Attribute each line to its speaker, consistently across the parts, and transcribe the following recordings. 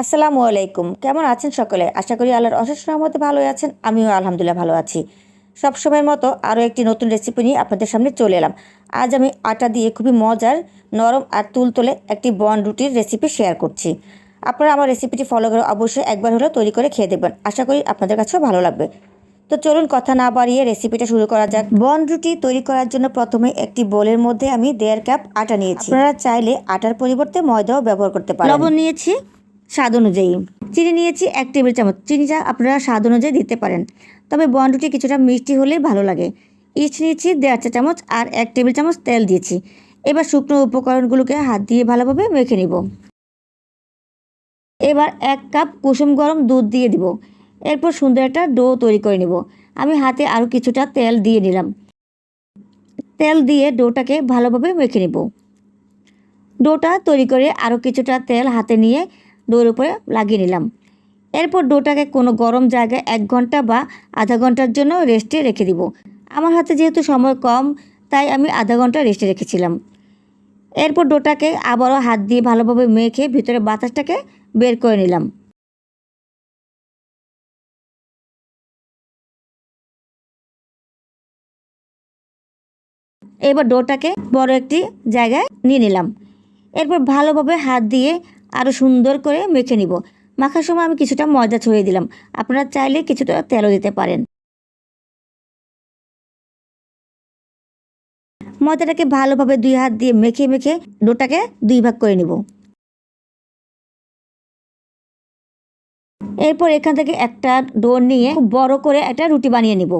Speaker 1: আসসালামু আলাইকুম। কেমন আছেন সকলে? আশা করি আল্লাহর অশেষ রহমতে ভালোই আছেন। আমিও আলহামদুলিল্লাহ ভালো আছি। সবসময়ের মতো আরও একটি নতুন রেসিপি নিয়ে আপনাদের সামনে চলে এলাম। আজ আমি আটা দিয়ে খুবই মজার নরম আর তুলতুলে একটি বন রুটির রেসিপি শেয়ার করছি। আপনারা আমার রেসিপিটি ফলো করে অবশ্যই একবার হলেও তৈরি করে খেয়ে দেবেন আশা করি আপনাদের কাছেও ভালো লাগবে। তো চলুন কথা না বাড়িয়ে রেসিপিটা শুরু করা যাক। বন রুটি তৈরি করার জন্য প্রথমে একটি বোলের মধ্যে আমি দেড় কাপ আটা নিয়েছি। আপনারা চাইলে আটার পরিবর্তে ময়দাও ব্যবহার করতে পারেন। লবণ নিয়েছি। স্বাদ অনুযায়ী। চিনি নিয়েছি এক টেবিল চামচ। চিনি চিনিটা আপনারা স্বাদ অনুযায়ী দিতে পারেন। তবে বন রুটি কিছুটা মিষ্টি হলে ভালো লাগে। ইস্ট নিয়েছি দেড় চা চামচ আর এক টেবিল চামচ তেল দিয়েছি। এবার শুকনো উপকরণগুলোকে হাত দিয়ে ভালোভাবে মেখে নিব। এবার এক কাপ কুসুম গরম দুধ দিয়ে দিব। এরপর সুন্দর একটা ডো তৈরি করে নিব। আমি হাতে আরও কিছুটা তেল দিয়ে নিলাম। তেল দিয়ে ডোটাকে ভালোভাবে মেখে নিব। ডোটা তৈরি করে আরও কিছুটা তেল হাতে নিয়ে ডোর উপরে লাগিয়ে নিলাম। এরপর ডোটাকে কোনো গরম জায়গায় এক ঘণ্টা বা আধা ঘণ্টার জন্য রেস্টে রেখে দিব। আমার হাতে যেহেতু সময় কম, তাই আমি আধা ঘণ্টা রেস্টে রেখেছিলাম। এরপর ডোটাকে আবারও হাত দিয়ে ভালোভাবে মেখে ভিতরে বাতাসটাকে বের করে নিলাম। এবার ডোটাকে বড় একটি জায়গায় নিয়ে নিলাম। এরপর ভালোভাবে হাত দিয়ে আরও সুন্দর করে মেখে নিব। মাখার সময় আমি কিছুটা ময়দা ছড়িয়ে দিলাম। আপনারা চাইলে কিছুটা তেলও দিতে পারেন। ময়দাটাকে ভালোভাবে দুই হাত দিয়ে মেখে মেখে ডোটাকে দুই ভাগ করে নিব। এরপর এখান থেকে একটা ডো নিয়ে বড় করে একটা রুটি বানিয়ে নিব।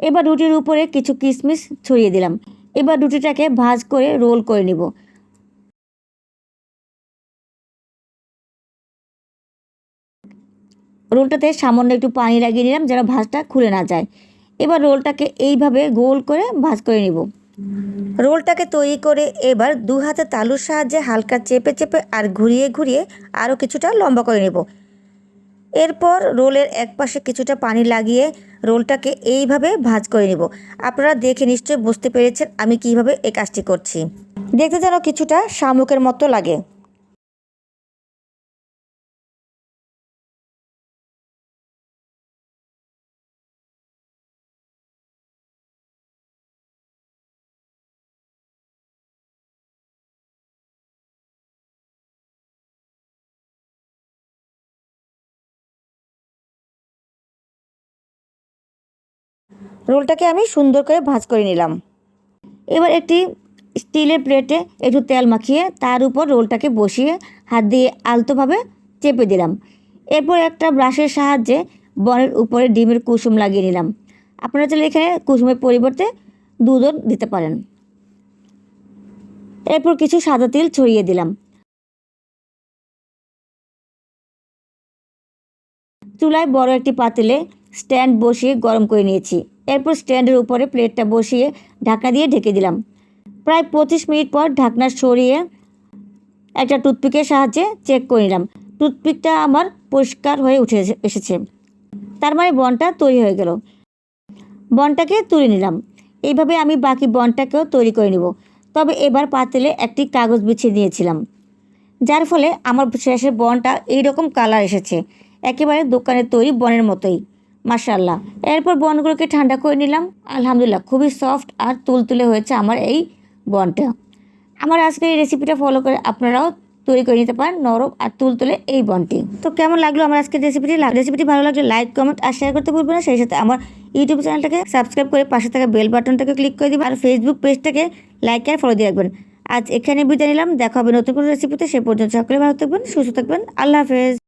Speaker 1: এবার রুটির উপরে কিছু কিশমিশ ছড়িয়ে দিলাম। এবার রুটিটাকে ভাজ করে রোল করে নিব। রোলটাতে সামান্য একটু পানি লাগিয়ে নিলাম যেন ভাজটা খুলে না যায়। এবার রোলটাকে এইভাবে গোল করে ভাজ করে নিব। রোলটাকে তৈরি করে এবার দু হাতে তালুর সাহায্যে হালকা চেপে চেপে আর ঘুরিয়ে ঘুরিয়ে আরও কিছুটা লম্বা করে নেব। এরপর রোলের এক পাশে কিছুটা পানি লাগিয়ে রোলটাকে এইভাবে ভাজ করে নেব। আপনারা দেখে নিশ্চয়ই বুঝতে পেরেছেন আমি কীভাবে এই কাজটি করছি। দেখতে যেন কিছুটা শামুকের মতো লাগে। রোলটাকে আমি সুন্দর করে ভাজ করে নিলাম। এবার একটি স্টিলের প্লেটে একটু তেল মাখিয়ে তার উপর রোলটাকে বসিয়ে হাত দিয়ে আলতোভাবে চেপে দিলাম। এরপর একটা ব্রাশের সাহায্যে বনের উপরে ডিমের কুসুম লাগিয়ে নিলাম। আপনারা চাইলে এখানে কুসুমের পরিবর্তে দুধও দিতে পারেন। এরপর কিছু সাদা তেল ছড়িয়ে দিলাম। চুলায় বড় একটি পাতিলে স্ট্যান্ড বসিয়ে গরম করে নিয়েছি। এরপর স্ট্যান্ডের উপরে প্লেটটা বসিয়ে ঢাকনা দিয়ে ঢেকে দিলাম। প্রায় পঁচিশ মিনিট পর ঢাকনা সরিয়ে একটা টুথপিকের সাহায্যে চেক করে নিলাম। টুথপিকটা আমার পরিষ্কার হয়ে উঠে এসেছে। তার মানে বনটা তৈরি হয়ে গেল। বনটাকে তুলে নিলাম। এইভাবে আমি বাকি বনটাকেও তৈরি করে নিব। তবে এবার পাতিলে একটি কাগজ বিছিয়ে দিয়েছিলাম যার ফলে আমার শেষের বনটা এইরকম কালার এসেছে। একেবারে দোকানের তৈরি বনের মতোই। মাশাল্লাহ এরপর বনগুলোকে ঠান্ডা করে নিলাম। আলহামদুলিল্লাহ, খুবই সফট আর তুলতুলে হয়েছে আমার এই বনটা। আমার আজকের এই রেসিপিটা ফলো করে আপনারাও তৈরি করে নিতে পারেন নরম আর তুলতুলে এই বনটি। তো কেমন লাগল আমার আজকের রেসিপিটি রেসিপিটি ভালো লাগলে লাইক কমেন্ট আর শেয়ার করতে ভুলবেন না। সেই সাথে আমার ইউটিউব চ্যানেলটাকে সাবস্ক্রাইব করে পাশে থাকা বেল বাটনটাকে ক্লিক করে দিবেন। আর ফেসবুক পেজটাকে লাইক আর ফলো দিয়ে রাখবেন। আজ এখানে বিদায় নিলাম। দেখা হবে নতুন কোনো রেসিপিতে সে পর্যন্ত সকলে ভালো থাকবেন, সুস্থ থাকবেন। আল্লাহ হাফেজ।